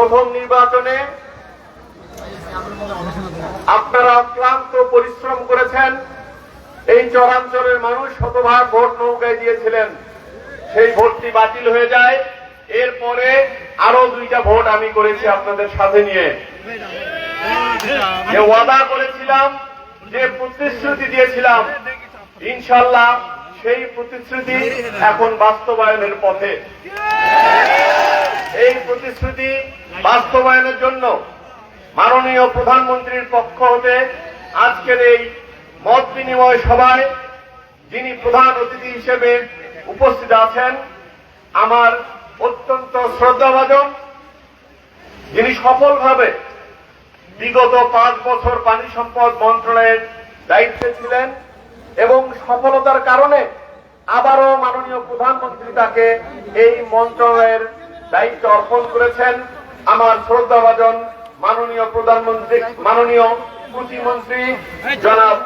প্রথম নির্বাচনে আপনারা অক্লান্ত পরিশ্রম করেছেন। এই চরাঞ্চলের মানুষ শতভাগ ভোট নৌকায় দিয়েছিলেন। সেই ভোটটি বাতিল হয়ে যায়। এরপরে আরও দুইটা ভোট আমি করেছি আপনাদের সাথে নিয়ে। যে ওয়াদা করেছিলাম, যে প্রতিশ্রুতি দিয়েছিলাম, ইনশাল্লাহ সেই প্রতিশ্রুতি এখন বাস্তবায়নের পথে। এই প্রতিশ্রুতি বাস্তবায়নের জন্য মাননীয় প্রধানমন্ত্রীর পক্ষ হতে আজকের এই মত বিনিময় সভায় যিনি প্রধান অতিথি হিসেবে উপস্থিত আছেন, আমার অত্যন্ত শ্রদ্ধাভাজন, যিনি সফলভাবে বিগত পাঁচ বছর পানি সম্পদ মন্ত্রণালয়ের দায়িত্বে ছিলেন এবং সফলতার কারণে আবারও মাননীয় প্রধানমন্ত্রী তাকে এই মন্ত্রণালয়ের দায়িত্ব অর্পণ করেছেন আমার শ্রদ্ধাভাজন মাননীয় প্রধানমন্ত্রী, মাননীয় প্রতিমন্ত্রী জনাব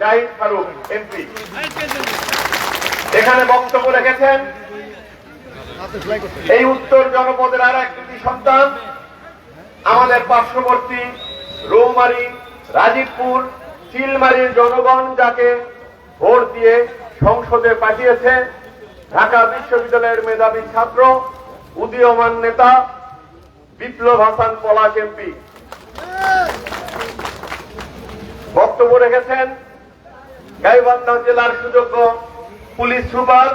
জাহিদ ফারুক, এমপি। এখানে বক্তব্য রেখেছেন, এই উত্তর জনপদের আর এক দুটি সন্তান, আমাদের পার্শ্ববর্তী রৌমারি, রাজীবপুর চিলমারির জনগণ যাকে ভোট দিয়ে সংসদে পাঠিয়েছে, ঢাকা বিশ্ববিদ্যালয়ের মেধাবী ছাত্র উদীয়মান নেতা বিপ্লব হাসান পলাশ এমপি। বক্তব্য রেখেছেন গাইবান্ধা জেলার সুযোগ্য পুলিশ সুপার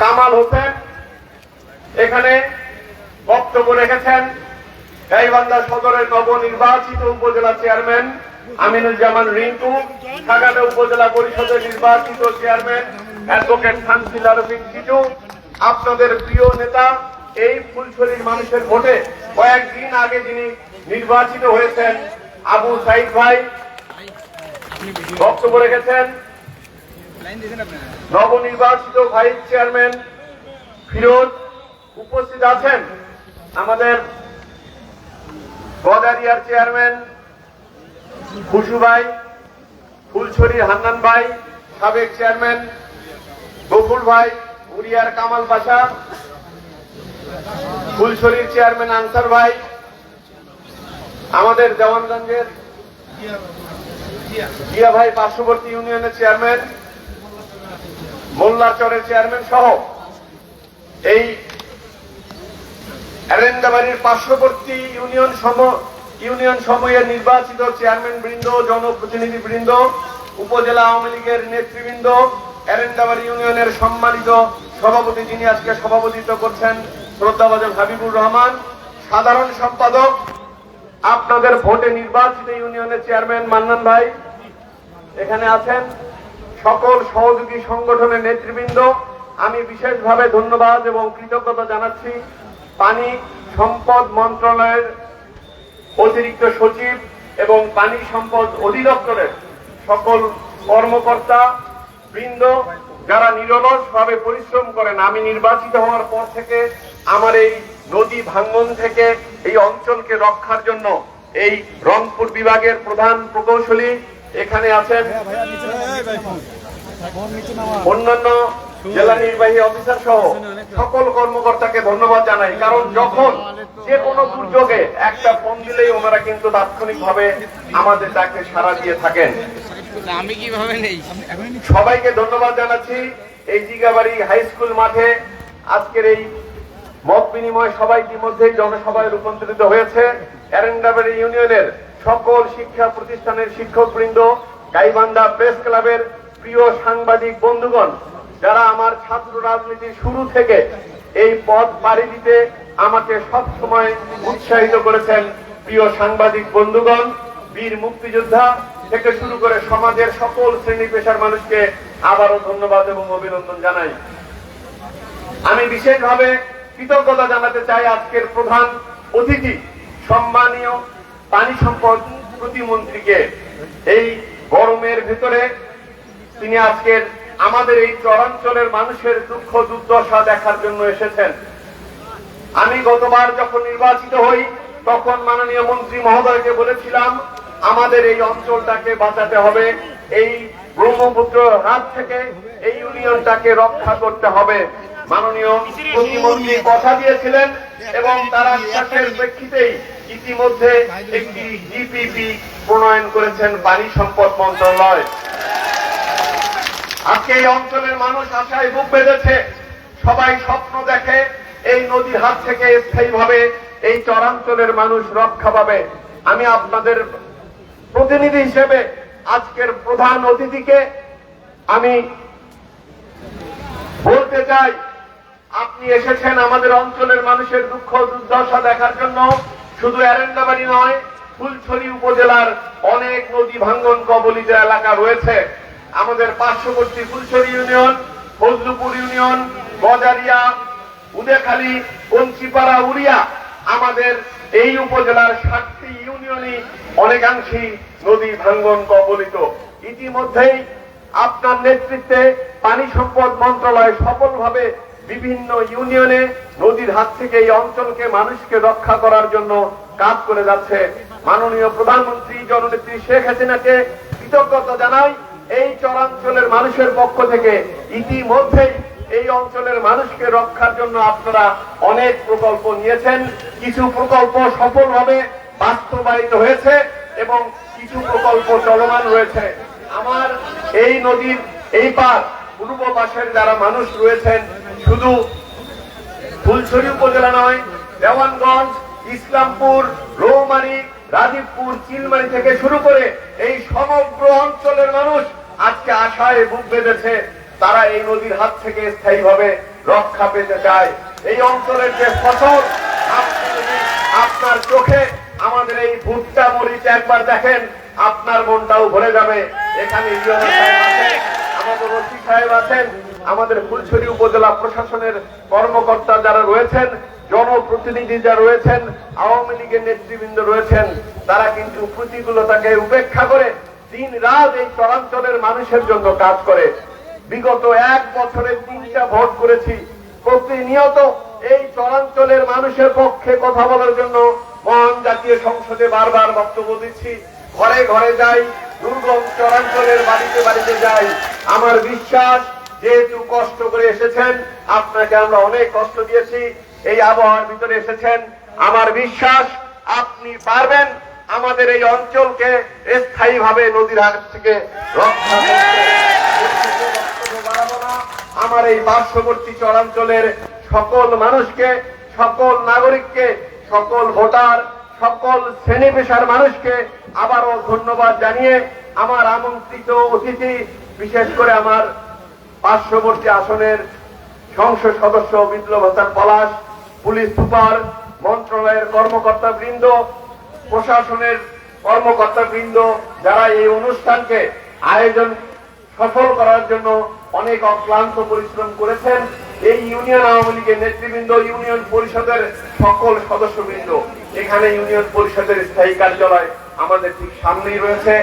কামাল হোসেন। এখানে বক্তব্য রেখেছেন গাইবান্ধা সদরের নবনির্বাচিত উপজেলা চেয়ারম্যান আমিনুজ্জামান রিঙ্কু সাগাটা উপজেলা পরিষদের নির্বাচিত চেয়ারম্যান অ্যাডভোকেট শান্তিল আরফিন কিটু আপনাদের প্রিয় নেতা, এই ফুলছড়ির মানুষের ভোটে কয়েকদিন আগে যিনি নির্বাচিত হয়েছেন, আবু সাইদ ভাই। বক্তব্য রেখেছেন নবনির্বাচিত ভাইস চেয়ারম্যান ফিরোজ। উপস্থিত আছেন আমাদের গদারিয়ার চেয়ারম্যান খুশু ভাই, ফুলছড়ির হান্নান ভাই, সাবেক চেয়ারম্যান গফুল ভাই, উড়িয়ার কামাল পাশা, ফুলছড়ির চেয়ারম্যান আনসার ভাই, আমাদের দেওয়ানগঞ্জের জিয়া ভাই পার্শ্ববর্তী ইউনিয়নের চেয়ারম্যান, মোল্লাচরের চেয়ারম্যান সহ এই এরেন্দাবাড়ির পার্শ্ববর্তী ইউনিয়ন সম, ইউনিয়ন সময়ের নির্বাচিত চেয়ারম্যান বৃন্দ জনপ্রতিনিধি বৃন্দ উপজেলা আওয়ামী লীগের নেতৃবৃন্দ এরেন্দাবাড়ি ইউনিয়নের সম্মানিত সভাপতি যিনি আজকে সভাপতিত্ব করছেন শ্রদ্ধাভাজন হাবিবুর রহমান, সাধারণ সম্পাদক, আপনাদের ভোটে নির্বাচিত ইউনিয়নের চেয়ারম্যান মান্নান ভাই এখানে আছেন। সকল সহযোগী সংগঠনের নেতৃবৃন্দ, আমি বিশেষভাবে ধন্যবাদ এবং কৃতজ্ঞতা জানাচ্ছি পানি সম্পদ মন্ত্রণালয়ের অতিরিক্ত সচিব এবং পানি সম্পদ অধিদপ্তরের সকল কর্মকর্তা বৃন্দ, যারা নিরলস ভাবে পরিশ্রম করেন, আমি নির্বাচিত হওয়ার পর থেকে আমার এই নদী ভাঙ্গন থেকে এই অঞ্চলকে রক্ষার জন্য এই রংপুর বিভাগের প্রধান প্রকৌশলী এখানে আছেন। অন্যান্য জেলা নির্বাহী অফিসার সহ সকল কর্মকর্তাকে ধন্যবাদ জানাই, কারণ যখন যে কোনো দুর্যোগে একটা ফোন দিলেই ওনারা কিন্তু তাৎক্ষণিকভাবে আমাদের ডাকে সাড়া দিয়ে থাকেন। আমি কীভাবে নেই? সবাইকে ধন্যবাদ জানাচ্ছি এই জিগাবাড়ি হাই স্কুল মাঠে। আজকের এই মত বিনিময় সবাই জনসভায় রূপান্তরিত হয়েছে। এরেন্ডাবাড়ি ইউনিয়নের সকল শিক্ষা প্রতিষ্ঠানের গাইবান্ধা প্রেস ক্লাবের প্রিয় সাংবাদিক বন্ধুগণ, যারা আমার ছাত্র রাজনীতির শুরু থেকে এই পথ পাড়ি দিতে আমাকে সব সময় উৎসাহিত করেছেন প্রিয় সাংবাদিক বন্ধুগণ, বীর মুক্তিযোদ্ধা থেকে শুরু করে সমাজের সকল শ্রেণি পেশার মানুষকে আবারও ধন্যবাদ এবং অভিনন্দন জানাই। আমি বিশেষভাবে কৃতজ্ঞতা জানাতে চাই আজকের প্রধান অতিথি, সম্মানীয় পানি সম্পদ প্রতিমন্ত্রীকে। এই গরমের ভিতরে তিনি আজকের আমাদের এই চরাঞ্চলের মানুষের দুঃখ দুর্দশা দেখার জন্য এসেছেন। আমি গতবার যখন নির্বাচিত হই, তখন মাননীয় মন্ত্রী মহোদয়কে বলেছিলাম আমাদের এই অঞ্চলটাকে বাঁচাতে হবে, এই ব্রহ্মপুত্র হাত থেকে এই ইউনিয়নটাকে রক্ষা করতে হবে। কথা দিয়েছিলেন এবং তার প্রেক্ষিতেই ইতিমধ্যে একটি জিপিপি প্রণয়ন করেছেন সম্পদ মন্ত্রণালয়। আজকে এই অঞ্চলের মানুষ আশায় বুক বেঁধেছে, সবাই স্বপ্ন দেখে এই নদীর হাত থেকে স্থায়ীভাবে এই চরাঞ্চলের মানুষ রক্ষা পাবে। আমি আপনাদের প্রতিনিধি হিসেবে আজকের প্রধান অতিথিকে আমি বলতে চাই, আপনি এসেছেন আমাদের অঞ্চলের মানুষের দুঃখ দুর্দশা দেখার জন্য। শুধু এরেন্দাবাড়ি নয়, ফুলছড়ি উপজেলার অনেক নদী ভাঙ্গন কবলিত এলাকা রয়েছে। আমাদের পার্শ্ববর্তী ফুলছড়ি ইউনিয়ন, ফজলুপুর ইউনিয়ন, গজারিয়া, উদেখালী কঞ্চিপাড়া উড়িয়া আমাদের এই উপজেলার ষাটটি ইউনিয়নই অনেকাংশই নদী ভাঙ্গন কবলিত। ইতিমধ্যেই আপনার নেতৃত্বে পানি সম্পদ মন্ত্রণালয় সফলভাবে বিভিন্ন ইউনিয়নে নদীর হাত থেকে এই অঞ্চলকে মানুষকে রক্ষা করার জন্য কাজ করে যাচ্ছে। মাননীয় প্রধানমন্ত্রী জননেত্রী শেখ হাসিনাকে কৃতজ্ঞতা জানাই, এই চরাঞ্চলের মানুষের পক্ষ থেকে ইতিমধ্যেই এই অঞ্চলের মানুষকে রক্ষার জন্য আপনারা অনেক প্রকল্প নিয়েছেন। কিছু প্রকল্প সফলভাবে বাস্তবায়িত হয়েছে এবং কিছু প্রকল্প চলমান রয়েছে। আমার এই নদীর এই পার পূর্ব পাশের যারা মানুষ রয়েছেন, শুধু ফুলছড়ি উপজেলা নয়, দেওয়ানগঞ্জ, ইসলামপুর, রৌমারি, রাজীবপুর, চিলমারি থেকে শুরু করে এই সমগ্র অঞ্চলের মানুষ আজকে আশায় বুক বেঁধেছে। তারা এই নদীর হাত থেকে স্থায়ীভাবে রক্ষা পেতে চায়। এই অঞ্চলের যে ফসল আপনার চোখে আমাদের এই ভুট্টা মরিচ একবার দেখেন, আপনার মনটাও ভরে যাবে। এখানে আমাদের ওসি সাহেব আছেন, আমাদের ফুলছড়ি উপজেলা প্রশাসনের কর্মকর্তা যারা রয়েছেন, জনপ্রতিনিধি যারা রয়েছেন, আওয়ামী লীগের নেতৃবৃন্দ রয়েছেন, তারা কিন্তু প্রতিকূলতাকে উপেক্ষা করে দিন রাত এই চরাঞ্চলের মানুষের জন্য কাজ করে। বিগত এক বছরে তিনটা ভোট করেছি। প্রতিনিয়ত এই চরাঞ্চলের মানুষের পক্ষে কথা বলার জন্য মহান জাতীয় সংসদে বারবার বক্তব্য দিচ্ছি। ঘরে ঘরে যাই, দুর্গম চরাঞ্চলের বাড়িতে বাড়িতে যাই। আমার বিশ্বাস, যেহেতু কষ্ট করে এসেছেন, আপনাকে আমরা অনেক কষ্ট দিয়েছি, এই আবহাওয়ার ভিতরে এসেছেন। আমার বিশ্বাস, আপনি পারবেন আমাদের এই অঞ্চলকে স্থায়ীভাবে নদীর হাত থেকে রক্ষা করতে। আমার এই পার্শ্ববর্তী চরাঞ্চলের সকল মানুষকে, সকল নাগরিককে, সকল ভোটার, সকল শ্রেণি পেশার মানুষকে আবারও ধন্যবাদ জানিয়ে আমার আমন্ত্রিত অতিথি, বিশেষ করে আমার পার্শ্ববর্তী আসনের সংসদ সদস্য বিপ্লব হাসান পলাশ, পুলিশ সুপার, মন্ত্রণালয়ের কর্মকর্তা বৃন্দ, প্রশাসনের কর্মকর্তা বৃন্দ, যারা এই অনুষ্ঠানকে আয়োজন সফল করার জন্য অনেক অক্লান্ত পরিশ্রম করেছেন এই ইউনিয়ন আওয়ামী লীগের নেতৃবৃন্দ, ইউনিয়ন পরিষদের সকল সদস্যবৃন্দ। এখানে ইউনিয়ন পরিষদের স্থায়ী কার্যালয় আমাদের ঠিক সামনেই রয়েছে।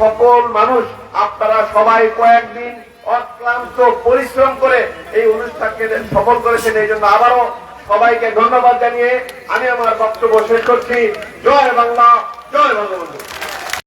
সকল মানুষ, আপনারা সবাই কয়েকদিন অক্লান্ত পরিশ্রম করে এই অনুষ্ঠানকে সফল করেছেন, এই জন্য আবারও সবাইকে ধন্যবাদ জানিয়ে আমি আমার বক্তব্য শেষ করছি। জয় বাংলা, জয় বঙ্গবন্ধু।